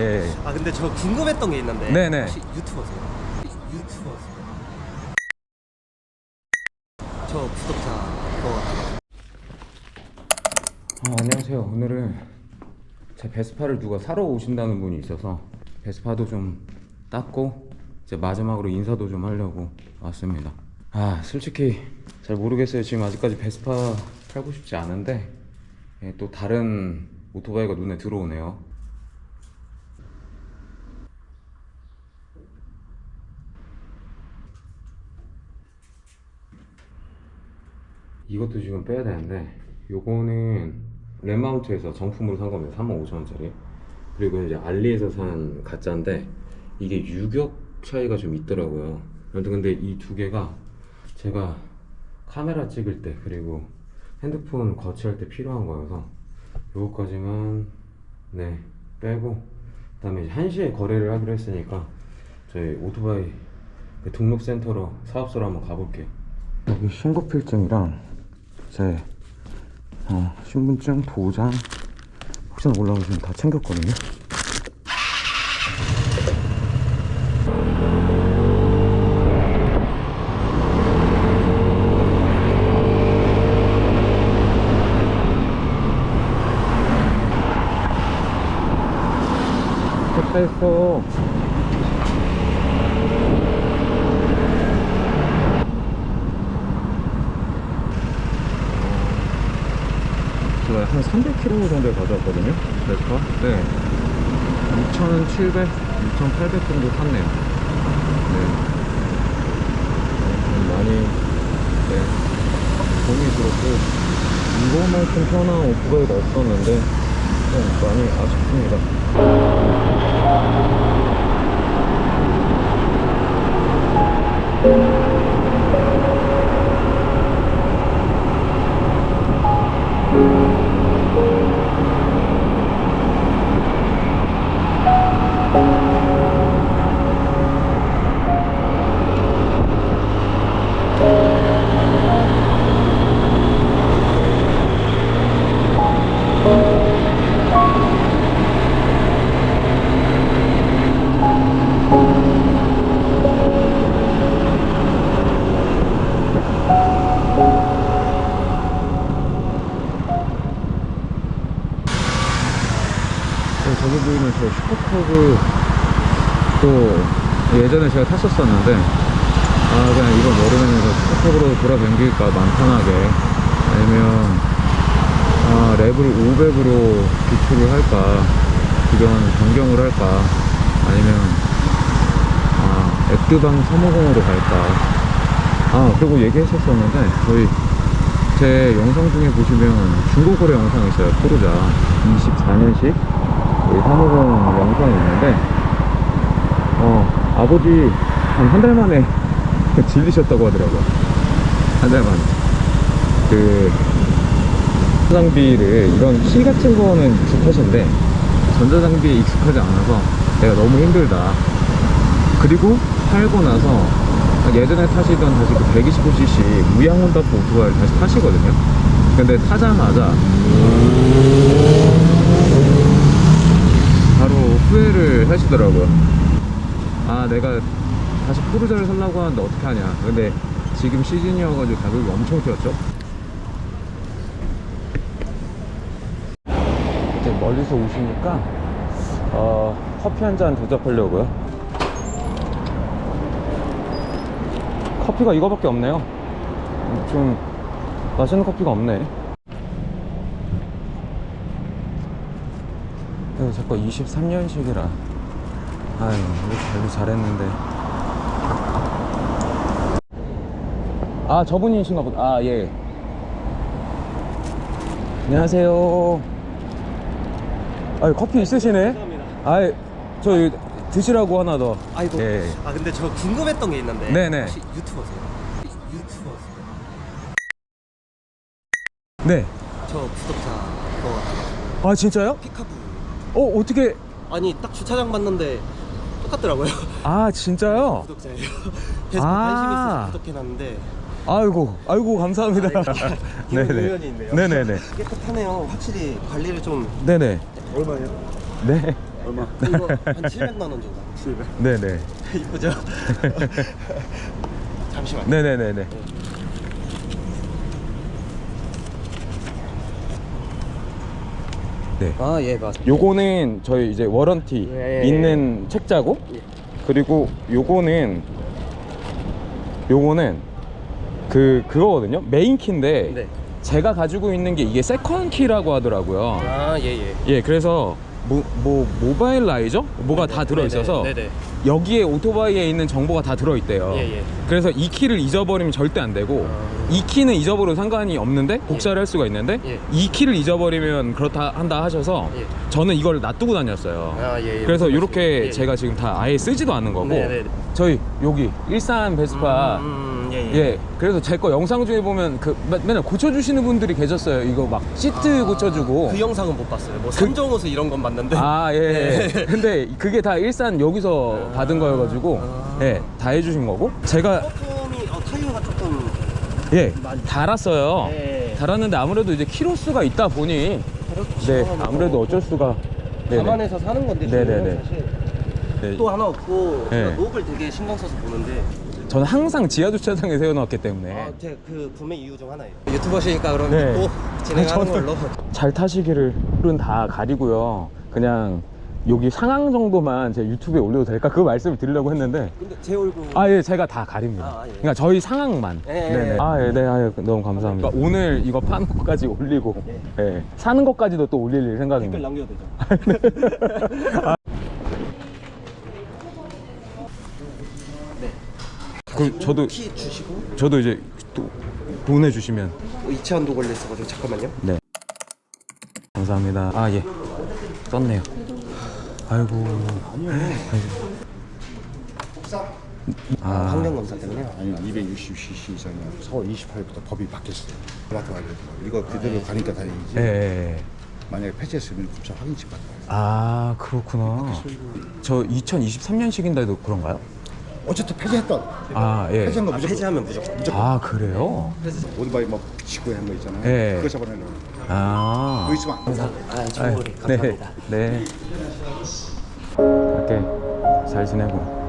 예. 아 근데 저 궁금했던 게 있는데 네네. 혹시 유튜버세요? 유튜버세요? 저 구독자 그거 같아요 아, 안녕하세요. 오늘은 제 베스파를 누가 사러 오신다는 분이 있어서 베스파도 좀 닦고 이제 마지막으로 인사도 좀 하려고 왔습니다. 아 솔직히 잘 모르겠어요. 지금 아직까지 베스파 팔고 싶지 않은데 예, 또 다른 오토바이가 눈에 들어오네요. 이것도 지금 빼야 되는데 요거는 랩마운트에서 정품으로 산 겁니다. 35,000원짜리. 그리고 이제 알리에서 산 가짜인데 이게 유격 차이가 좀 있더라고요. 아무튼 근데 이 두 개가 제가 카메라 찍을 때 그리고 핸드폰 거치할 때 필요한 거여서 요거까지만 네 빼고 그 다음에 이제 1시에 거래를 하기로 했으니까 저희 오토바이 그 등록센터로 사업소로 한번 가볼게요. 여기 신고필증이랑 제 어, 신분증, 도장 혹시나 올라오시면 다 챙겼거든요. 됐어. 제가 한 300km 정도 가져왔거든요. 베스파. 네. 2,700, 2,800 정도 탔네요. 네. 좀 많이, 네. 돈이 들었고, 이거만큼 편한 오토바이가 없었는데, 좀 많이 아쉽습니다. 슈퍼커브 또 예전에 제가 탔었었는데 아 그냥 이거 모르면서 슈퍼커브로 돌아다닐까 마음 편하게 아니면 아 랩을 500으로 기초를 할까 이런 변경을 할까 아니면 아 액드방 350으로 갈까. 아 그리고 얘기했었었는데 저희 제 영상 중에 보시면 중고거래 영상 있어요 포르자. 24년식 350 영상이 있는데 어 아버지 한 한 달 만에 질리셨다고 하더라고요. 한 달 만에. 그 전자장비를 이런 키 같은 거는 익숙하신데 전자장비에 익숙하지 않아서 내가 너무 힘들다. 그리고 팔고 나서 예전에 타시던 다시 그 125cc 무양혼답 오토바이를 다시 타시거든요. 근데 타자마자 후회를 하시더라고요. 아 내가 다시 포르자를 살라고 하는데 어떻게 하냐. 근데 지금 시즌이어가지고 가격이 엄청 뛰었죠? 이제 멀리서 오시니까 어, 커피 한 잔 대접하려고요. 커피가 이거밖에 없네요. 좀 맛있는 커피가 없네 네, 자꾸 23년식이라 아유 이렇게 잘했는데 아 저분이신가 보다 아예 안녕하세요 아 커피 있으시네 감사합니다 아이 저 드시라고 하나 더 아이고 예. 아 근데 저 궁금했던 게 있는데 네네. 혹시 유튜버세요? 유튜버세요? 네. 저 구독자 그거 같아요 아 진짜요? 피카부 어 어떻게 아니 딱 주차장 봤는데 똑같더라고요 아 진짜요? 구독자예요 그래서 아. 관심 있어서 구독해놨는데 아이고 아이고 감사합니다. 이런 우연이 있네요 네네네. 깨끗하네요 확실히 관리를 좀 네네. 얼마예요? 네. 얼마? 이거 한 700만 원 정도. 700. 네네. 이쁘죠? 잠시만. 네네네네. 네. 아, 예, 맞습니다. 요거는 저희 이제 워런티 예, 예, 있는 책자고 예. 그리고 요거는 요거는 그 그거거든요. 메인 키인데 네. 제가 가지고 있는 게 이게 세컨 키라고 하더라고요. 아, 예, 예. 예, 그래서 뭐, 뭐 모바일 라이저 뭐가 다 들어 있어서 네, 네. 여기에 오토바이에 있는 정보가 다 들어 있대요. 예, 예. 그래서 이 키를 잊어버리면 절대 안 되고 아. 이 키는 잊어버려도 상관이 없는데 복사를 할 수가 있는데 예. 이 키를 잊어버리면 그렇다 한다 하셔서 예. 저는 이걸 놔두고 다녔어요. 아, 예, 예. 그래서 이렇게? 예, 예. 제가 지금 다 아예 쓰지도 않는 거고 네, 네, 네. 저희 여기 일산 베스파 음, 예, 예. 예 그래서 제 거 영상 중에 보면 그 맨- 맨날 고쳐주시는 분들이 계셨어요. 이거 막 시트 고쳐주고 그 영상은 못 봤어요. 뭐 삼정호수 이런 건 봤는데. 아, 예. 네. 근데 그게 다 일산 여기서 받은 거여가지고, 아. 예, 다 해주신 거고. 제가, 조금이 어, 타이어가 조금 예, 많이- 달았어요. 네. 달았는데 아무래도 이제 키로수가 있다 보니, 그렇죠. 네, 아무래도 어쩔 수가. 네네. 감안해서 사는 건데 네네네. 사실 네. 또 하나 없고 네. 제가 녹을 되게 신경 써서 보는데 저는 항상 지하 주차장에 세워놨기 때문에. 아, 제그 구매 이유 중 하나예요. 유튜버시니까 그러면 네. 또 진행하는 저는 걸로. 잘 타시기를 은다 가리고요. 그냥 여기 상황 정도만 제 유튜브에 올려도 될까? 그 말씀을 드리려고 했는데. 근데 제 얼굴 아, 예, 제가 다 가립니다. 아, 예. 그러니까 저희 상황만. 예, 네네. 예. 아, 예, 네, 아, 예, 너무 감사합니다. 그러니까 오늘 이거 파는 것까지 올리고, 예. 사는 것까지도 또 올릴 댓글 생각입니다. 남겨도 되죠. 그럼 저도, 키 주시고 저도 이제 또 보내 주시면. 어, 이체 한도 걸려 있어가지고 잠깐만요. 네. 감사합니다. 아, 예. 떴네요. 아이고. 아이고. 아, 환경 검사 때문에요. 아니 260cc 이상이야. 서울 28부터 법이 바뀌었어요. 플라트 돼. 이거 그대로 가니까 다행이지. 예, 예, 예. 만약에 폐지했으면 검사 확인증 받아요. 아, 그렇구나. 저 2023년식인데도 그런가요? 어쨌든 폐지했던. 아, 예. 폐지한 거 아, 무조건. 폐지하면 무조건. 아, 그래요? 오토바이 막 싣고 한거 있잖아요. 예. 그거 잡아내는 거. 아. 있으면 안 돼. 아, 정보리 네, 감사합니다. 네. 갈게. 잘 지내고.